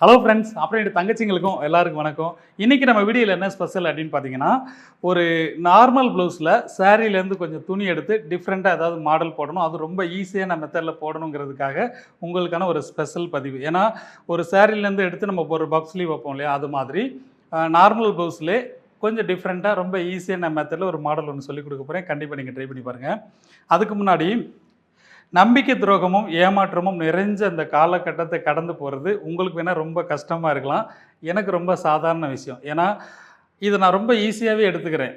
Hello friends அப்புறம் என் தங்கச்சிங்களுக்கும் எல்லாருக்கும் வணக்கம். இன்றைக்கி நம்ம வீடியோவில் என்ன ஸ்பெஷல் அப்படின்னு பார்த்தீங்கன்னா ஒரு நார்மல் ப்ளவுஸில் சாரீலேருந்து கொஞ்சம் துணி எடுத்து டிஃப்ரெண்ட்டாக ஏதாவது மாடல் போடணும். அது ரொம்ப ஈஸியான மெத்தடில் போடணுங்கிறதுக்காக உங்களுக்கான ஒரு ஸ்பெஷல் பதிவு. ஏன்னா ஒரு சாரீலேருந்து எடுத்து நம்ம ஒரு பாக்ஸ்லேயும் வைப்போம் இல்லையா அது மாதிரி நார்மல் ப்ளவுஸ்லேயே கொஞ்சம் டிஃப்ரெண்ட்டாக ரொம்ப ஈஸியான மெத்தடில் ஒரு மாடல் ஒன்று சொல்லிக் கொடுக்க போகிறேன் கண்டிப்பாக நீங்கள் ட்ரை பண்ணி பாருங்கள் அதுக்கு முன்னாடி நம்பிக்கை துரோகமும் ஏமாற்றமும் நிறைஞ்ச அந்த காலகட்டத்தை கடந்து போகிறது உங்களுக்கு வேணால் ரொம்ப கஷ்டமாக இருக்கலாம். எனக்கு ரொம்ப சாதாரண விஷயம். ஏன்னா இதை நான் ரொம்ப ஈஸியாகவே எடுத்துக்கிறேன்.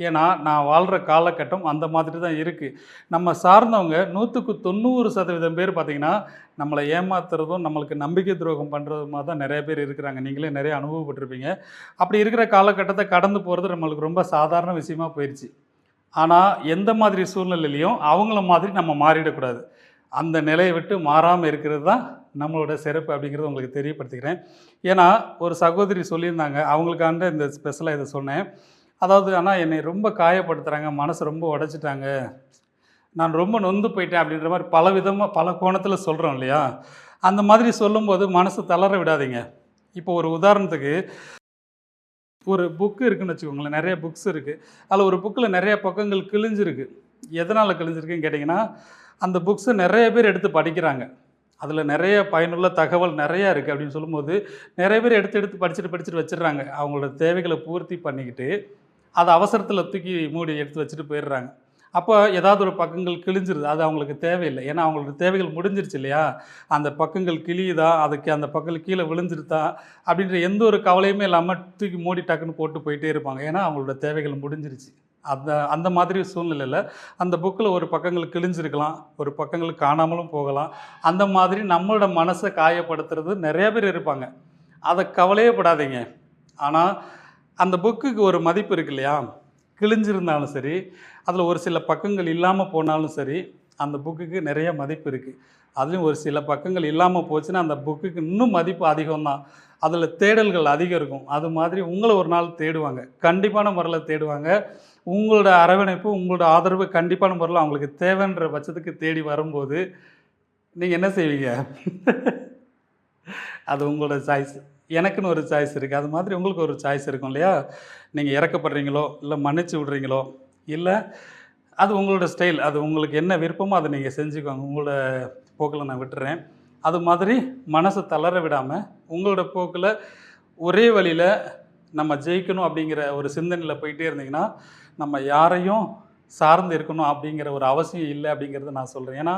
ஏன்னா நான் வாழ்கிற காலகட்டம் அந்த மாதிரி தான் இருக்குது நம்ம சார்ந்தவங்க நூற்றுக்கு தொண்ணூறு சதவீதம் பேர் பார்த்திங்கன்னா நம்மளை ஏமாத்துறதும் நம்மளுக்கு நம்பிக்கை துரோகம் பண்ணுறதுமாக தான் நிறைய பேர் இருக்கிறாங்க. நீங்களே நிறைய அனுபவப்பட்டிருப்பீங்க. அப்படி இருக்கிற காலகட்டத்தை கடந்து போகிறது நம்மளுக்கு ரொம்ப சாதாரண விஷயமா போயிடுச்சு ஆனால் எந்த மாதிரி சூழ்நிலையிலையும் அவங்கள மாதிரி நம்ம மாறிடக்கூடாது. அந்த நிலையை விட்டு மாறாமல் இருக்கிறது தான் நம்மளோட சிறப்பு அப்படிங்கிறத உங்களுக்கு தெரியப்படுத்திக்கிறேன். ஏன்னா ஒரு சகோதரி சொல்லியிருந்தாங்க அவங்களுக்காண்ட இந்த ஸ்பெஷலாக இதை சொன்னேன். அதாவது ஆனால் என்னை ரொம்ப காயப்படுத்துகிறாங்க மனசு ரொம்ப உடைச்சிட்டாங்க. நான் ரொம்ப நொந்து போயிட்டேன் அப்படின்ற மாதிரி பல விதமாக பல கோணத்தில் சொல்கிறோம் இல்லையா? அந்த மாதிரி சொல்லும்போது மனசு தளர விடாதீங்க. இப்போ ஒரு உதாரணத்துக்கு ஒரு புக்கு இருக்குன்னு வச்சுக்கோங்களேன் நிறைய புக்ஸ் இருக்குது அதில் ஒரு புக்கில் நிறைய பக்கங்கள் கிழிஞ்சிருக்கு. எதனால் கிழிஞ்சிருக்குன்னு கேட்டிங்கன்னா அந்த புக்ஸை நிறைய பேர் எடுத்து படிக்கிறாங்க. அதில் நிறைய பயனுள்ள தகவல் நிறையா இருக்குது அப்படின்னு சொல்லும்போது நிறைய பேர் எடுத்து எடுத்து படிச்சுட்டு படிச்சுட்டு வச்சிடுறாங்க. அவங்களோட தேவைகளை பூர்த்தி பண்ணிக்கிட்டு அதை அவசரத்தில் தூக்கி மூடி எடுத்து வச்சுட்டு போயிடுறாங்க. அப்போ ஏதாவது ஒரு பக்கங்கள் கிழிஞ்சிருது. அது அவங்களுக்கு தேவையில்லை. ஏன்னா அவங்களோட தேவைகள் முடிஞ்சிருச்சு இல்லையா? அந்த பக்கங்கள் கிழியுதா? அதுக்கு அந்த பக்கங்கள் கீழே விழுந்துருதா? அப்படின்ற எந்த ஒரு கவலையுமே இல்லாமல் தூக்கி மூடி டக்குன்னு போட்டு போயிட்டே இருப்பாங்க. ஏன்னா அவங்களோட தேவைகள் முடிஞ்சிருச்சு. அந்த அந்த மாதிரி சூழ்நிலையில் அந்த புக்கில் ஒரு பக்கங்கள் கிழிஞ்சிருக்கலாம் ஒரு பக்கங்கள் காணாமலும் போகலாம். அந்த மாதிரி நம்மளோட மனசை காயப்படுத்துறது நிறைய பேர் இருப்பாங்க. அதை கவலையே படாதீங்க. ஆனால் அந்த புக்குக்கு ஒரு மதிப்பு இருக்கு இல்லையா? கிழிஞ்சிருந்தாலும் சரி அதில் ஒரு சில பக்கங்கள் இல்லாமல் போனாலும் சரி அந்த புக்குக்கு நிறைய மதிப்பு இருக்குது அதுலேயும் ஒரு சில பக்கங்கள் இல்லாமல் போச்சுன்னா அந்த புக்குக்கு இன்னும் மதிப்பு அதிகம்தான். அதில் தேடல்கள் அதிகம் இருக்கும். அது மாதிரி உங்களை ஒரு நாள் தேடுவாங்க. கண்டிப்பான முறையில் தேடுவாங்க. உங்களோட அரவணைப்பு உங்களோட ஆதரவு கண்டிப்பான முறையில் அவங்களுக்கு தேவைன்ற பட்சத்துக்கு தேடி வரும்போது நீங்கள் என்ன செய்வீங்க? அது உங்களோட சாய்ஸ் எனக்குன்னு ஒரு சாய்ஸ் இருக்குது அது மாதிரி உங்களுக்கு ஒரு சாய்ஸ் இருக்கும் இல்லையா? நீங்கள் இறக்கப்படுறீங்களோ இல்லை மன்னிச்சு விட்றீங்களோ இல்லை அது உங்களோட ஸ்டைல் அது உங்களுக்கு என்ன விருப்பமோ அதை நீங்கள் செஞ்சுக்கோங்க. உங்களோட போக்கில் நான் விட்டுறேன். அது மாதிரி மனசை தளர விடாமல் உங்களோட போக்கில் ஒரே வழியில் நம்ம ஜெயிக்கணும் அப்படிங்கிற ஒரு சிந்தனையில் போயிட்டே இருந்தீங்கன்னா நம்ம யாரையும் சார்ந்து இருக்கணும் அப்படிங்கிற ஒரு அவசியம் இல்லை அப்படிங்கிறத நான் சொல்கிறேன் ஏன்னா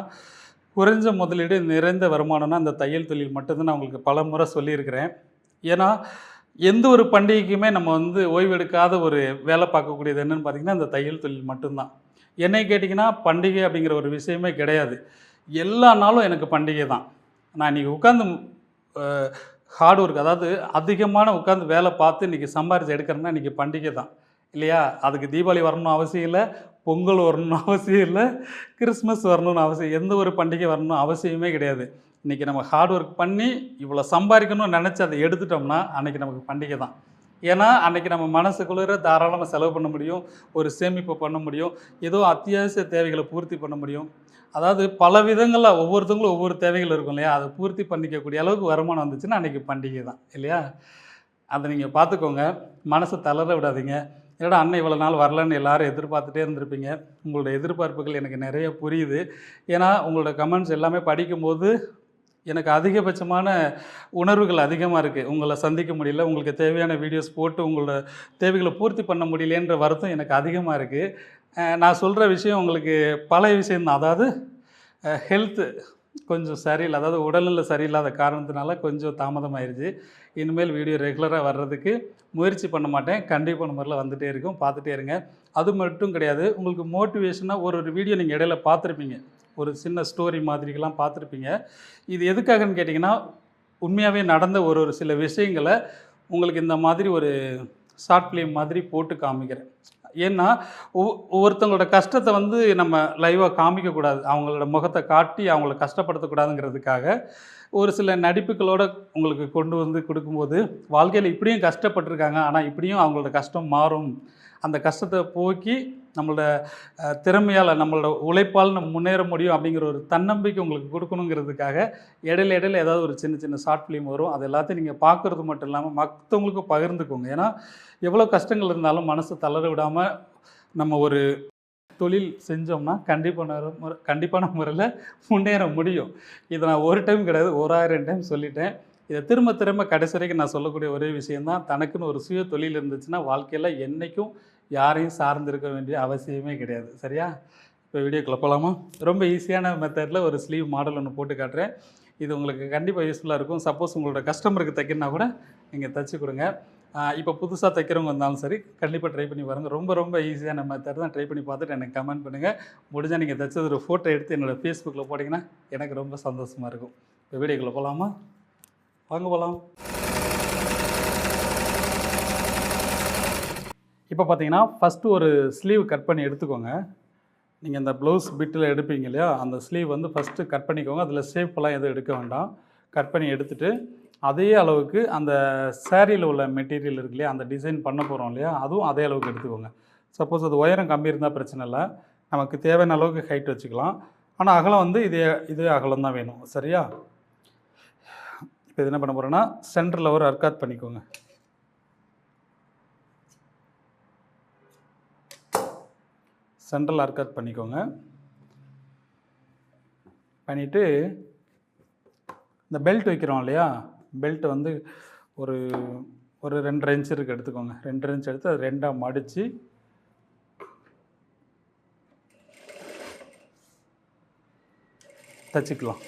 குறைஞ்ச முதலீடு நிறைந்த வருமானம்னா அந்த தையல் தொழில் மட்டும்தான் நான் உங்களுக்கு பல முறை சொல்லியிருக்கிறேன். ஏன்னா எந்த ஒரு பண்டிகைக்குமே நம்ம வந்து ஓய்வெடுக்காத ஒரு வேலை பார்க்கக்கூடியது என்னென்னு பார்த்தீங்கன்னா இந்த தையல் தொழில் மட்டும்தான். என்னை கேட்டிங்கன்னா பண்டிகை அப்படிங்கிற ஒரு விஷயமே கிடையாது. எல்லா நாளும் எனக்கு பண்டிகை தான். நான் இன்றைக்கி உட்காந்து ஹார்ட் ஒர்க் அதாவது அதிகமான உட்காந்து வேலை பார்த்து இன்றைக்கி சம்பாரித்து எடுக்கிறேன்னா இன்றைக்கி பண்டிகை தான். இல்லையா? அதுக்கு தீபாவளி வரணும்னு அவசியம் இல்லை பொங்கல் வரணும்னு அவசியம் இல்லை கிறிஸ்மஸ் வரணும்னு அவசியம் எந்த ஒரு பண்டிகை வரணும்னு அவசியமே கிடையாது. இன்றைக்கி நம்ம ஹார்ட் ஒர்க் பண்ணி இவ்வளோ சம்பாதிக்கணும்னு நினச்சி அதை எடுத்துட்டோம்னா அன்றைக்கி நமக்கு பண்டிகை தான். ஏன்னா அன்றைக்கி நம்ம மனசுக்குள்ளே தாராளமாக செலவு பண்ண முடியும் ஒரு சேமிப்பு பண்ண முடியும் ஏதோ அத்தியாவசிய தேவைகளை பூர்த்தி பண்ண முடியும். அதாவது பல விதங்களில் ஒவ்வொருத்தவங்களும் ஒவ்வொரு தேவைகள் இருக்கும் இல்லையா? அதை பூர்த்தி பண்ணிக்கக்கூடிய அளவுக்கு வருமானம் வந்துச்சுன்னா அன்றைக்கி பண்டிகை தான் இல்லையா? அதை நீங்கள் பார்த்துக்கோங்க. மனசை தளர விடாதீங்க. என்னடா அண்ணன் இவ்வளோ நாள் வரலன்னு எல்லாரும் எதிர்பார்த்துட்டே இருந்திருப்பீங்க. உங்களோட எதிர்பார்ப்புகள் எனக்கு நிறைய புரியுது. ஏன்னா உங்களோட கமெண்ட்ஸ் எல்லாமே படிக்கும்போது எனக்கு அதிகபட்சமான உணர்வுகள் அதிகமாக இருக்குது உங்களை சந்திக்க முடியல உங்களுக்கு தேவையான வீடியோஸ் போட்டு உங்களோட தேவைகளை பூர்த்தி பண்ண முடியலன்ற வருத்தம் எனக்கு அதிகமாக இருக்குது நான் சொல்கிற விஷயம் உங்களுக்கு பழைய விஷயம்தான். அதாவது ஹெல்த்து கொஞ்சம் சரியில்லை அதாவது உடல்நிலை சரியில்லாத காரணத்தினால கொஞ்சம் தாமதமாயிருச்சு. இனிமேல் வீடியோ ரெகுலராக வர்றதுக்கு முயற்சி பண்ண மாட்டேன். கண்டிப்பான முறையில் வந்துகிட்டே இருக்கும். பார்த்துட்டே இருங்க. அது மட்டும் கிடையாது உங்களுக்கு மோட்டிவேஷனாக ஒரு ஒரு வீடியோ நீங்கள் இடையில பார்த்துருப்பீங்க. ஒரு சின்ன ஸ்டோரி மாதிரிக்கெல்லாம் பார்த்துருப்பீங்க. இது எதுக்காகன்னு கேட்டிங்கன்னா உண்மையாகவே நடந்த ஒரு ஒரு சில விஷயங்களை உங்களுக்கு இந்த மாதிரி ஒரு ஷார்ட் ஃபிலிம் மாதிரி போட்டு காமிக்கிறேன். ஏன்னா ஒவ் ஒவ்வொருத்தவங்களோட கஷ்டத்தை வந்து நம்ம லைவாக காமிக்கக்கூடாது. அவங்களோட முகத்தை காட்டி அவங்கள கஷ்டப்படுத்தக்கூடாதுங்கிறதுக்காக ஒரு சில நடிப்புகளோடு உங்களுக்கு கொண்டு வந்து கொடுக்கும்போது வாழ்க்கையில் இப்படியும் கஷ்டப்பட்டிருக்காங்க. ஆனால் இப்படியும் அவங்களோட கஷ்டம் மாறும். அந்த கஷ்டத்தை போக்கி நம்மளோட திறமையால் நம்மளோட உழைப்பால் நம்ம முன்னேற முடியும் அப்படிங்கிற ஒரு தன்னம்பிக்கை உங்களுக்கு கொடுக்கணுங்கிறதுக்காக இடையில இடையில ஏதாவது ஒரு சின்ன சின்ன ஷார்ட் ஃபிலிம் வரும். அது எல்லாத்தையும் நீங்கள் பார்க்குறது மட்டும் இல்லாமல் மற்றவங்களுக்கும் பகிர்ந்துக்கோங்க. ஏன்னா எவ்வளோ கஷ்டங்கள் இருந்தாலும் மனசு தளர விடாமல் நம்ம ஒரு தொழில் செஞ்சோம்னா கண்டிப்பான முறை கண்டிப்பான முறையில் முன்னேற முடியும். இதை நான் ஒரு டைம் கிடையாது ஒரு ஆயிரம் டைம் சொல்லிட்டேன். இதை திரும்ப திரும்ப கடைசி வரைக்கும் நான் சொல்லக்கூடிய ஒரே விஷயம்தான். தனக்குன்னு ஒரு சுய தொழில் இருந்துச்சுன்னா வாழ்க்கையில் என்றைக்கும் யாரையும் சார்ந்திருக்க வேண்டிய அவசியமே கிடையாது. சரியா? இப்போ வீடியோக்குள்ளே போகலாமா ரொம்ப ஈஸியான மெத்தடில் ஒரு ஸ்லீவ் மாடல் ஒன்று போட்டு காட்டுறேன். இது உங்களுக்கு கண்டிப்பாக யூஸ்ஃபுல்லாக இருக்கும். சப்போஸ் உங்களோட கஸ்டமருக்கு தைக்கணும்னா கூட நீங்கள் தைச்சி கொடுங்க. இப்போ புதுசாக தைக்கிறவங்க வந்தாலும் சரி கண்டிப்பாக ட்ரை பண்ணி பாருங்கள் ரொம்ப ரொம்ப ஈஸியான மெத்தட் தான் ட்ரை பண்ணி பார்த்துட்டு எனக்கு கமெண்ட் பண்ணுங்கள் முடிஞ்சால் நீங்கள் தைச்சது ஒரு ஃபோட்டோ எடுத்து என்னோடய ஃபேஸ்புக்கில் போட்டிங்கன்னா எனக்கு ரொம்ப சந்தோஷமாக இருக்கும். இப்போ வீடியோக்குள்ளே போகலாமா வாங்க போகலாம் இப்போ பார்த்தீங்கன்னா ஃபஸ்ட்டு ஒரு ஸ்லீவ் கட் பண்ணி எடுத்துக்கோங்க. நீங்கள் இந்த ப்ளவுஸ் பிட்டில் எடுப்பீங்க இல்லையா? அந்த ஸ்லீவ் வந்து ஃபஸ்ட்டு கட் பண்ணிக்கோங்க. அதில் ஷேப்பெல்லாம் எதுவும் எடுக்க வேண்டாம். கட் பண்ணி எடுத்துகிட்டு அதே அளவுக்கு அந்த சேரீயில் உள்ள மெட்டீரியல் இருக்கு இல்லையா? அந்த டிசைன் பண்ண போகிறோம் இல்லையா? அதுவும் அதே அளவுக்கு எடுத்துக்கோங்க. சப்போஸ் அது உயரம் கம்மி இருந்தால் பிரச்சனை இல்லை. நமக்கு தேவையான அளவுக்கு ஹைட் வச்சுக்கலாம். ஆனால் அகலம் வந்து இதே இதே அகலம் தான் வேணும். சரியா? இப்போ இது என்ன பண்ண போகிறோன்னா சென்டரில் ஒரு அர்க்காத் பண்ணிக்கோங்க. சென்ட்ரல் ஆர்கட் பண்ணிக்கோங்க. பண்ணிவிட்டு இந்த பெல்ட் வைக்கிறோம் இல்லையா? பெல்ட் வந்து ஒரு ஒரு ரெண்டரை இன்ச் இருக்கு எடுத்துக்கோங்க. ரெண்டரை இன்ச் எடுத்து அது ரெண்டாக மடித்து தச்சுக்கலாம்.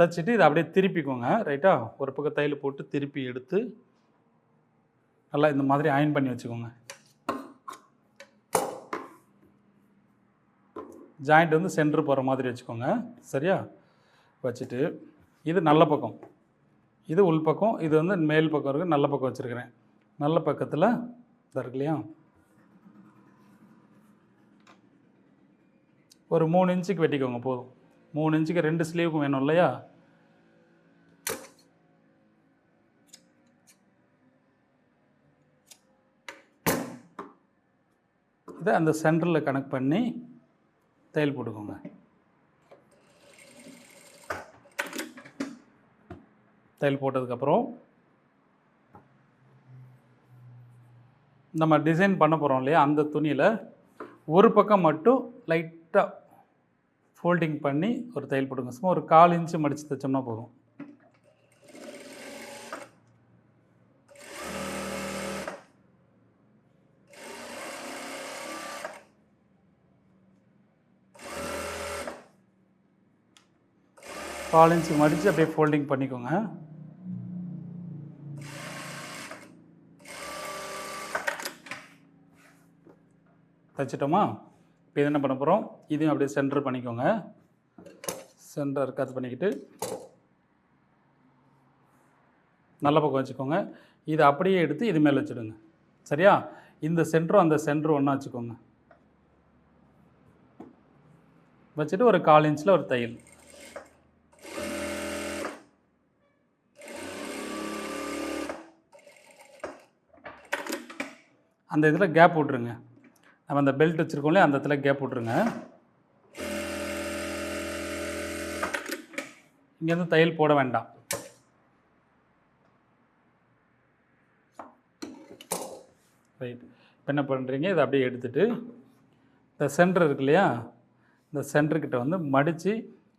தச்சுட்டு இதை அப்படியே திருப்பிக்கோங்க. ரைட்டா ஒரு பக்கம் தையல் போட்டு திருப்பி எடுத்து நல்லா இந்த மாதிரி அயன் பண்ணி வச்சுக்கோங்க. ஜாயிண்ட் வந்து சென்டர் போகிற மாதிரி வச்சுக்கோங்க. சரியா? வச்சுட்டு இது நல்ல பக்கம். இது உள் பக்கம் இது வந்து மேல் பக்கம் இருக்குது நல்ல பக்கம் வச்சுருக்கிறேன். நல்ல பக்கத்தில் இதாக இருக்கு இல்லையா? ஒரு மூணு இன்ச்சுக்கு வெட்டிக்கோங்க போதும். மூணு இன்ச்சுக்கு ரெண்டு ஸ்லீவுக்கும் வேணும் இல்லையா? இதை அந்த சென்டரில் கனெக்ட் பண்ணி தையல் போட்டுக்கோங்க. தையல் போட்டதுக்கப்புறம் நம்ம டிசைன் பண்ண போகிறோம் இல்லையா? அந்த துணியில் ஒரு பக்கம் மட்டும் லைட்டாக ஃபோல்டிங் பண்ணி ஒரு தையல் போடுங்க சும்மா ஒரு கால் இன்ச்சு மடித்து தைச்சோம்னா போதும். கால் மடித்து அப்படியே ஃபோல்டிங் பண்ணிக்கோங்க. தைச்சிட்டோமா? இப்போ இது என்ன பண்ண போகிறோம் இதையும் அப்படியே சென்டர் பண்ணிக்கோங்க. சென்டர் கட் பண்ணிக்கிட்டு நல்ல பக்கம் வச்சுக்கோங்க. இதை அப்படியே எடுத்து இது மேலே வச்சுடுங்க. சரியா? இந்த சென்டரும் அந்த சென்டரும் ஒன்றா வச்சுக்கோங்க. வச்சுட்டு ஒரு கால் இன்ச்சில் ஒரு தையல். அந்த இதில் கேப் விட்ருங்க நம்ம அந்த பெல்ட் வச்சுருக்கோம்ல அந்த இடத்துல கேப் விட்ருங்க இங்கேருந்து தையல் போட வேண்டாம். ரைட் இப்போ என்ன பண்ணுறீங்க இதை அப்படியே எடுத்துகிட்டு இந்த சென்டர் இருக்கு இல்லையா இந்த சென்டர்கிட்ட வந்து மடித்து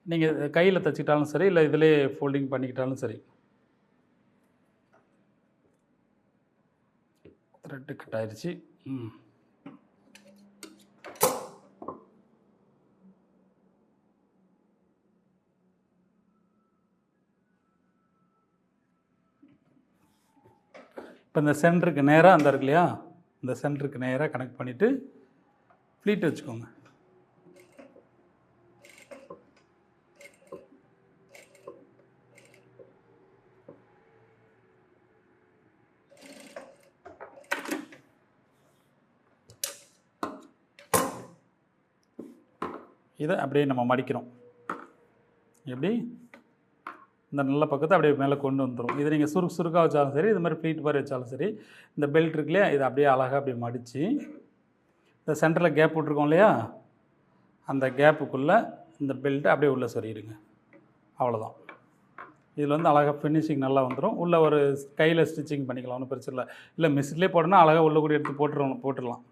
நீங்கள் கையில் தைச்சிக்கிட்டாலும் சரி இல்லை இதிலே ஃபோல்டிங் பண்ணிக்கிட்டாலும் சரி. த்ரெட்டு கட் ஆயிடுச்சு ம். இப்போ இந்த சென்டருக்கு நேராக அந்த இருக்கு இல்லையா? இந்த சென்டருக்கு நேராக கனெக்ட் பண்ணிவிட்டு ஃப்ளீட் வச்சுக்கோங்க. இதை அப்படியே நம்ம மடிக்கிறோம். எப்படி? இந்த நல்ல பக்கத்தை அப்படியே மேலே கொண்டு வந்துடும் இது நீங்கள் சுருக்கு சுருக்காக வச்சாலும் சரி இது மாதிரி ப்ளீட் மாதிரி வச்சாலும் சரி இந்த பெல்ட் இருக்குல்லையா இதை அப்படியே அழகாக அப்படியே மடித்து இந்த சென்டரில் கேப் விட்ருக்கோம் இல்லையா அந்த கேப்புக்குள்ளே இந்த பெல்ட்டை அப்படியே உள்ளே சொறிடுங்க அவ்வளோதான் இதில் வந்து அழகாக ஃபினிஷிங் நல்லா வந்துடும் உள்ளே ஒரு கையில் ஸ்டிச்சிங் பண்ணிக்கலாம் ஒன்றும் பிரச்சனை இல்லை. இல்லை மிஷின்லேயே போடணும்னா அழகாக உள்ளே கூட எடுத்து போட்டுருவோம் போட்டுடலாம்.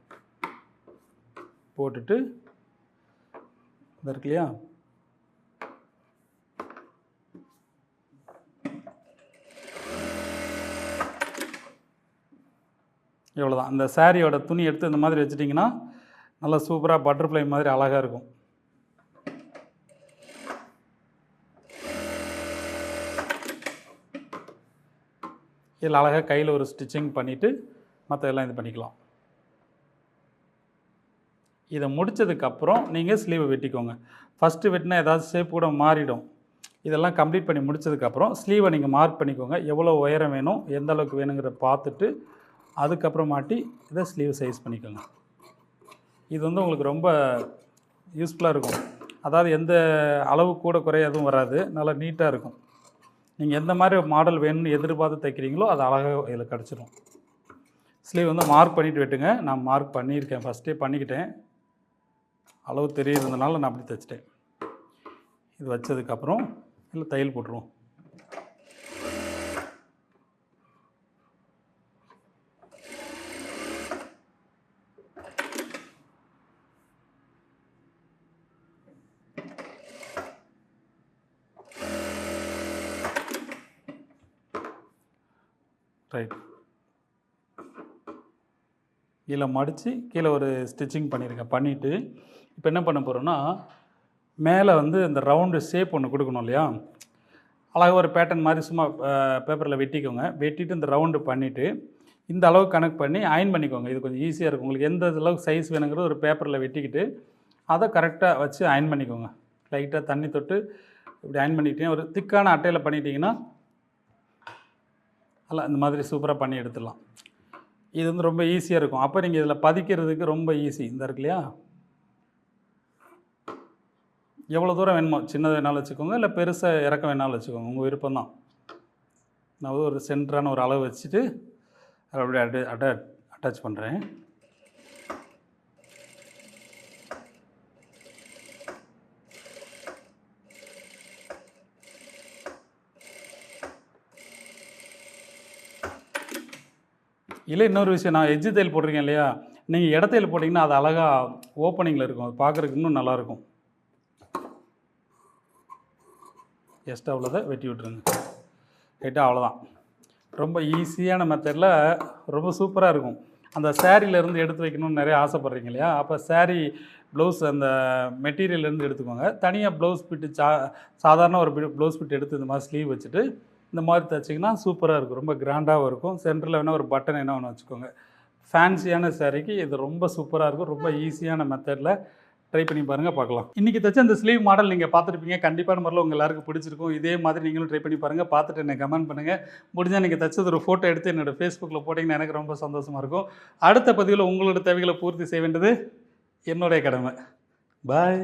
போட்டுட்டு இதாக இருக்கு இல்லையா? இவ்வளோதான் இந்த சாரியோட துணி எடுத்து இந்த மாதிரி வச்சிட்டிங்கன்னா நல்லா சூப்பராக பட்டர்ஃப்ளை மாதிரி அழகாக இருக்கும். இதில் அழகாக கையில் ஒரு ஸ்டிச்சிங் பண்ணிவிட்டு மற்ற எல்லாம் இது பண்ணிக்கலாம். இதை முடித்ததுக்கப்புறம் நீங்கள் ஸ்லீவை வெட்டிக்கோங்க. ஃபஸ்ட்டு வெட்டினா ஏதாவது ஷேப் கூட மாறிடும். இதெல்லாம் கம்ப்ளீட் பண்ணி முடிச்சதுக்கப்புறம் ஸ்லீவை நீங்கள் மார்க் பண்ணிக்கோங்க. எவ்வளோ உயரம் வேணும் எந்த அளவுக்கு வேணுங்கிறத பார்த்துட்டு அதுக்கப்புறமாட்டி இதை ஸ்லீவ் சைஸ் பண்ணிக்கோங்க. இது வந்து உங்களுக்கு ரொம்ப யூஸ்ஃபுல்லாக இருக்கும். அதாவது எந்த அளவு கூட குறை எதுவும் வராது. நல்லா நீட்டாக இருக்கும். நீங்கள் எந்த மாதிரி மாடல் வேணும்னு எதிர்பார்த்து தைக்கிறீங்களோ அது அழகாக இதில் கிடச்சிடும் ஸ்லீவ் வந்து மார்க் பண்ணிவிட்டு வெட்டுங்க. நான் மார்க் பண்ணியிருக்கேன். ஃபஸ்ட்டே பண்ணிக்கிட்டேன். அளவு தெரியறதுனால நான் அப்படி தைச்சிட்டேன். இது வச்சதுக்கப்புறம் இல்லை தையல் போட்டுருவோம். ரைட் கீழே மடித்து கீழே ஒரு ஸ்டிச்சிங் பண்ணியிருக்கேன் பண்ணிவிட்டு இப்போ என்ன பண்ண போகிறோன்னா மேலே வந்து இந்த ரவுண்டு ஷேப் ஒன்று கொடுக்கணும் இல்லையா? அழகாக ஒரு பேட்டர்ன் மாதிரி சும்மா பேப்பரில் வெட்டிக்கோங்க. வெட்டிட்டு இந்த ரவுண்டு பண்ணிவிட்டு இந்த அளவுக்கு கணக்கு பண்ணி அயன் பண்ணிக்கோங்க. இது கொஞ்சம் ஈஸியாக இருக்கும். உங்களுக்கு எந்த அளவுக்கு சைஸ் வேணுங்கிறது ஒரு பேப்பரில் வெட்டிக்கிட்டு அதை கரெக்டாக வச்சு அயன் பண்ணிக்கோங்க. லைட்டாக தண்ணி தொட்டு இப்படி அயன் பண்ணிக்கிட்டே ஒரு திக்கான அட்டையில் பண்ணிட்டீங்கன்னா நல்லா இந்த மாதிரி சூப்பராக பண்ணி எடுத்துடலாம். இது வந்து ரொம்ப ஈஸியாக இருக்கும். அப்போ நீங்கள் இதில் பதிக்கிறதுக்கு ரொம்ப ஈஸி இந்த இருக்கு இல்லையா? எவ்வளோ தூரம் வேணுமோ சின்னது வேணாலும் வச்சுக்கோங்க இல்லை பெருசாக இறக்க வேணாலும் வச்சுக்கோங்க உங்கள் விருப்பம் தான். நான் ஒரு சென்டரான ஒரு அளவு வச்சுட்டு அதை அப்படியே அட்ட அட்ட அட்டாச் பண்ணுறேன் இல்லை இன்னொரு விஷயம் நான் எஜ்ஜு தையல் போட்டிருக்கேன் இல்லையா? நீங்கள் இடத்தையில் போட்டிங்கன்னா அது அழகாக ஓப்பனிங்கில் இருக்கும் அது பார்க்குறதுக்கு இன்னும் நல்லாயிருக்கும் எக்ஸ்ட்ரா உள்ளதை வெட்டி விட்டுருங்க. ரைட்டாக அவ்வளோதான் ரொம்ப ஈஸியான மெத்தடில் ரொம்ப சூப்பராக இருக்கும். அந்த சாரீலேருந்து எடுத்து வைக்கணும்னு நிறைய ஆசைப்பட்றீங்க இல்லையா? அப்போ saree ப்ளவுஸ் அந்த மெட்டீரியல்லேருந்து எடுத்துக்கோங்க. தனியாக ப்ளவுஸ் பிட்டு சா சாதாரண ஒரு ப்ளவுஸ் பிட் எடுத்து இந்த மாதிரி ஸ்லீவ் வச்சுட்டு இந்த மாதிரி தைச்சிங்கன்னா சூப்பராக இருக்கும். ரொம்ப கிராண்டாகவும் இருக்கும். சென்டரில் வேணால் ஒரு பட்டன் என்ன ஒன்று வச்சுக்கோங்க. ஃபேன்சியான சேரீக்கு இது ரொம்ப சூப்பராக இருக்கும். ரொம்ப ஈஸியான மெத்தடில் ட்ரை பண்ணி பாருங்கள் பார்க்கலாம். இன்றைக்கி தைச்ச அந்த ஸ்லீவ் மாடல் நீங்கள் பார்த்துருப்பீங்க. கண்டிப்பான முறையில் உங்கள் எல்லாருக்கும் பிடிச்சிருக்கும். இதே மாதிரி நீங்களும் ட்ரை பண்ணி பாருங்கள் பார்த்துட்டு எனக்கு கமெண்ட் பண்ணுங்கள் முடிஞ்சால் நீங்கள் தச்சது ஒரு ஃபோட்டோ எடுத்து என்னோட ஃபேஸ்புக்கில் போட்டிங்கன்னா எனக்கு ரொம்ப சந்தோஷமாக இருக்கும். அடுத்த பதிவில் உங்களோட தேவைகளை பூர்த்தி செய்ய வேண்டியது என்னுடைய கடமை. பாய்